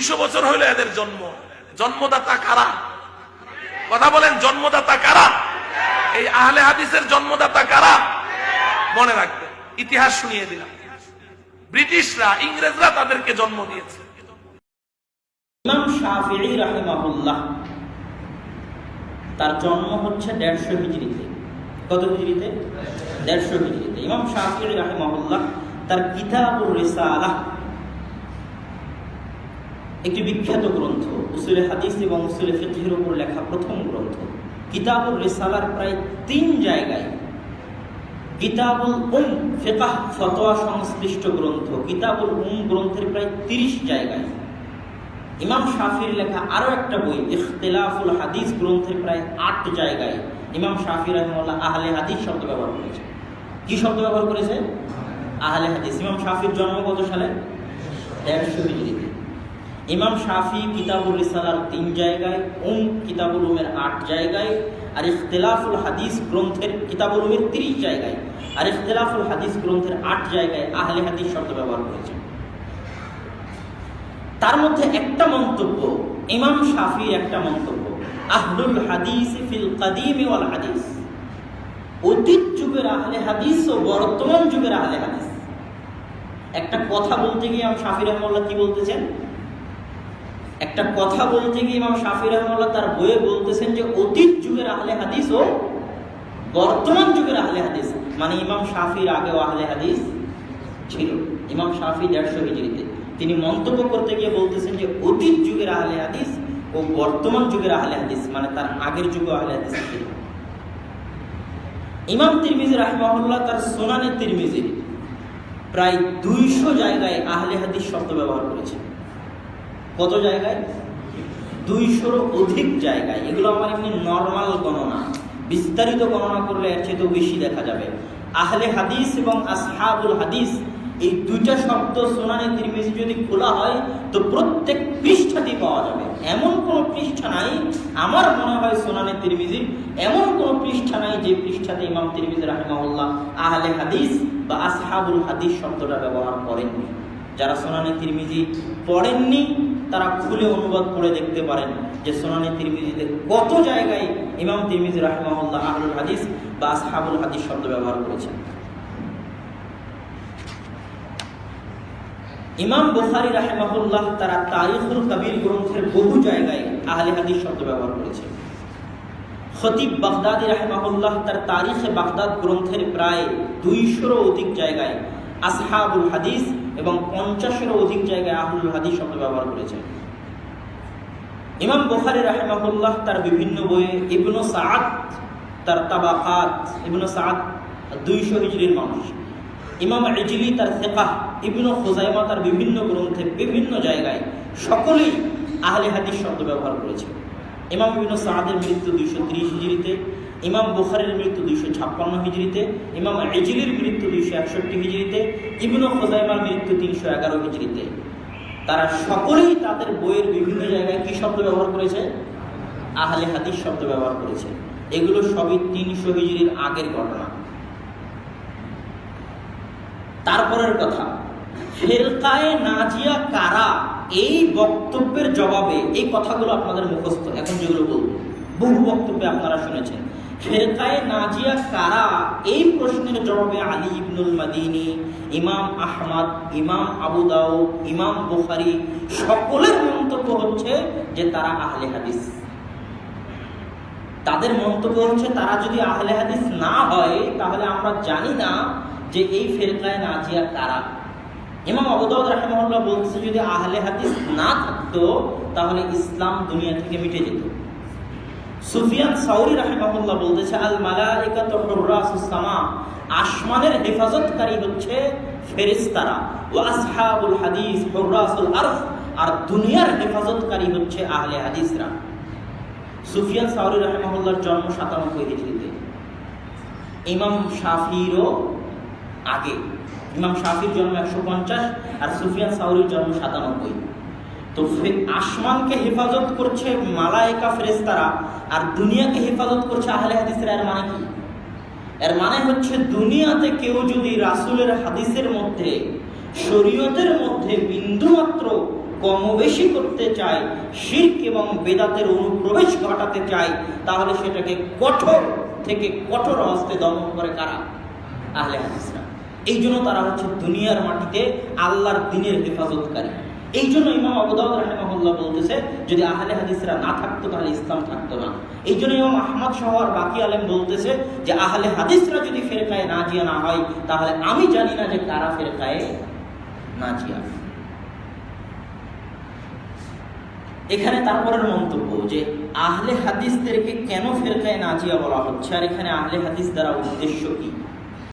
দুইশো বছর হইল এদের জন্ম। জন্মদাতা কারা? কথা বলেন, জন্মদাতা কারা? এই আহলে হাদিসের জন্মদাতা কারা? মনে রাখবে, ইতিহাস শুনিয়ে দিলাম। ব্রিটিশরা, ইংরেজরা তাদেরকে জন্ম দিয়েছে। তার জন্ম হচ্ছে দেড়শো হিজড়িতে। কত হিজড়িতে? দেড়শো হিজড়িতে। ইমাম শাফিঈ রাহিমাহুল্লাহ, তার কিতাবুর রিসালাহ একটি বিখ্যাত গ্রন্থ, উসুলে হাদিস এবং উসুলে ফিকহের উপর লেখা প্রথম গ্রন্থ। কিতাবুল রিসালার প্রায় তিন জায়গায় কিতাবুল উম, ফিকাহ, ফতোয়া সংশ্লিষ্ট গ্রন্থ, কিতাবুল উম গ্রন্থের প্রায় তিরিশ জায়গায়। ইমাম শাফির লেখা আরও একটা বই, ইখতিলাফুল হাদিস গ্রন্থের প্রায় আট জায়গায়। ইমাম শাফি রহমাল্লাহ আহলে হাদিস শব্দ ব্যবহার করেছে। কি শব্দ ব্যবহার করেছে? আহলে হাদিস। ইমাম শাফির জন্ম কত সালে? দেড়শো হিজড়িতে ইমাম শাফি কিতাবুল রিসালার তিন জায়গায়, উম কিতাবুল উমের আট জায়গায়, আর ইখতিলাফুল হাদিস গ্রন্থের কিতাবুল উমের তিরিশ জায়গায়, আর ইখতিলাফুল হাদিস গ্রন্থের আট জায়গায় আহলে হাদিস শব্দ ব্যবহার করেছে। তার মধ্যে একটা মন্তব্য, ইমাম শাফির একটা মন্তব্য, আহলুল হাদিস ফিল কাদিম ওয়াল হাদিস। অতীত যুগের আহলে হাদিস ও বর্তমান যুগের আহলে হাদিস। একটা কথা বলতে গিয়ে ইমাম শাফি রহমাল্লাহ কি বলতেছেন? একটা কথা বলতে গিয়ে ইমাম শাফি রহমাল্লাহ তার বইয়ে বলতেছেন যে অতীত যুগের আহলে হাদিস ও বর্তমান যুগের আহলে হাদিস। মানে ইমাম শাফির আগেও আহলে হাদিস ছিল। ইমাম শাফি দেড়শো হিজড়িতে। তিনি মন্তব্য করতে গিয়ে বলতেছেন যে অতীত যুগের আহলে হাদিস ও বর্তমান যুগের আহলে হাদিস মানে তার আগের যুগে আহলে হাদিস ছিল। ইমাম তিরমিজি রাহমাহুল্লাহ তার সোনানে তিরমিজির প্রায় দুইশো জায়গায় আহলে হাদিস শব্দ ব্যবহার করেছে কত জায়গায়? দুইশোর অধিক জায়গায়। এগুলো আমার এমনি নর্মাল গণনা। বিস্তারিত গণনা করলে এর চেয়ে বেশি দেখা যাবে। আহলে হাদিস এবং আসহাবুল হাদিস, এই দুইটা শব্দ সোনানে তিরমিজি যদি খোলা হয়, তো প্রত্যেক পৃষ্ঠাতেই পাওয়া যাবে। এমন কোনো পৃষ্ঠা নাই, আমার মনে হয় সোনানে তিরমিজির এমন কোনো পৃষ্ঠা নাই যে পৃষ্ঠাতে ইমাম তিরমিজি রাহমাউল্লাহ আহলে হাদিস বা আসহাবুল হাদিস শব্দটা ব্যবহার করেননি। যারা সোনানি তিরমিজি পড়েননি তারা খুলে অনুবাদ করে দেখতে পারেন যে সোনানি তিরমিজিতে কত জায়গায় ইমাম তিরমিজি রাহমাউল্লাহ আহলুল হাদিস বা আসহাবুল হাদিস শব্দ ব্যবহার করেছেন। ইমাম বুখারি রাহেমাহুল্লাহ তারা তারিখুল কবির গ্রন্থের বহু জায়গায় আহলে হাদিস শব্দ ব্যবহার করেছে খতিব বাগদাদি রাহেমাহুল্লাহ তার তারিখে বাগদাদ গ্রন্থের প্রায় দুইশোরও অধিক জায়গায় আসহাবুল হাদিস এবং পঞ্চাশেরও অধিক জায়গায় আহুল হাদিস শব্দ ব্যবহার করেছে। ইমাম বুখারি রাহেমাহুল্লাহ তার বিভিন্ন বইয়ে ইবনু সাদ তার তাবাকাত, ইবনু সাদ দুইশো হিজড়ির মানুষ। ইমাম ইজলি তার ফেকাহ, ইবনু খোজাইমা তার বিভিন্ন গ্রন্থে বিভিন্ন জায়গায় সকলেই আহলে হাদিস শব্দ ব্যবহার করেছে। ইমাম ইবনু সাদের মৃত্যু দুইশো তিরিশ হিজড়িতে ইমাম বুখারের মৃত্যু দুইশো ছাপ্পান্ন হিজড়িতে, ইমাম ইজলির মৃত্যু দুইশো একষট্টি হিজড়িতে, ইবনু খোজাইমার মৃত্যু তিনশো এগারো হিজড়িতে। তারা সকলেই তাদের বইয়ের বিভিন্ন জায়গায় কি শব্দ ব্যবহার করেছে? আহলে হাদিস শব্দ ব্যবহার করেছে। এগুলো সবই তিনশো হিজড়ির আগের ঘটনা। তারপরের কথা, ফেরকায়ে নাজিয়া কারা? এই বক্তব্যের জবাবে এই কথাগুলো আপনাদের মুখস্থ। এখন যেগুলো বলব, বহু বক্তব্যে আপনারা শুনেছেন। ফেরকায়ে নাজিয়া কারা? এই প্রশ্নের জবাবে আলী ইবনুল মাদিনী, ইমাম আহমদ, ইমাম আবু দাউ ইমাম বুখারি সকলের মন্তব্য হচ্ছে যে তারা আহলে হাদিস। তাদের মন্তব্য হচ্ছে তারা যদি আহলে হাদিস না হয়, তাহলে আমরা জানি না যে এই ফেরকায় নাজিয়া কারা। ইমাম আবুদাউদ রাহেমহল্লা বলছে, যদি আহলে হাদিস না থাকতো, তাহলে ইসলাম দুনিয়া থেকে মিটে যেত। সুফিয়ান সাউরি রাহেমাহুল্লাহ বলতেছে, আল মালাইকাতু হুররাসুস সামা। আসমানের হেফাজতকারী হচ্ছে ফেরেশতারা। ওয়া আসহাবুল হাদিস হুররাসুল আরফ। আর দুনিয়ার হেফাজতকারী হচ্ছে আহলে হাদিসরা। সুফিয়ান সাউরি রাহেমাহুল্লাহর জন্ম সাতানব্বই হিজরিতে ইমাম শাফিরও আগে। ইমাম শাফির জন্ম একশো পঞ্চাশ আর সুফিয়ান সাউরির জন্ম সাতানব্বই। তো আসমানকে হেফাজত করছে মালায়েকা ফেরেস্তারা আর দুনিয়াকে হেফাজত করছে আহলে হাদিসরা। এর মানে কি? এর মানে হচ্ছে দুনিয়াতে কেউ যদি রাসুলের হাদিসের মধ্যে, শরীয়তের মধ্যে বিন্দুমাত্র কম বেশি করতে চায়, শির্ক এবং বেদাতের অনুপ্রবেশ ঘটাতে চায়, তাহলে সেটাকে কঠোর থেকে কঠোর হস্তে দমন করে কারা? আহলে হাদিসরা। এই জন্য তারা হচ্ছে দুনিয়ার মাটিতে আল্লাহর দিনের হেফাজতকারী। এই জন্য ইমাম আবুদাউদ রাহেমাহুল্লাহ বলতেছে, যদি আহলে হাদিসরা না থাকতো তাহলে ইসলাম থাকতো না। এই জন্য ইমাম আহমদ সহ আর বাকি আলেম বলতেছে যে, আহলে হাদিসরা যদি ফেরকায় নাজিয়া না হয়, তাহলে আমি জানি না যে কারা ফেরকায় নাজিয়া। এখানে তারপরের মন্তব্য যে, আহলে হাদিসদেরকে কেন ফেরকায় নাজিয়া বলা হচ্ছে? আর এখানে আহলে হাদিস দ্বারা উদ্দেশ্য কি?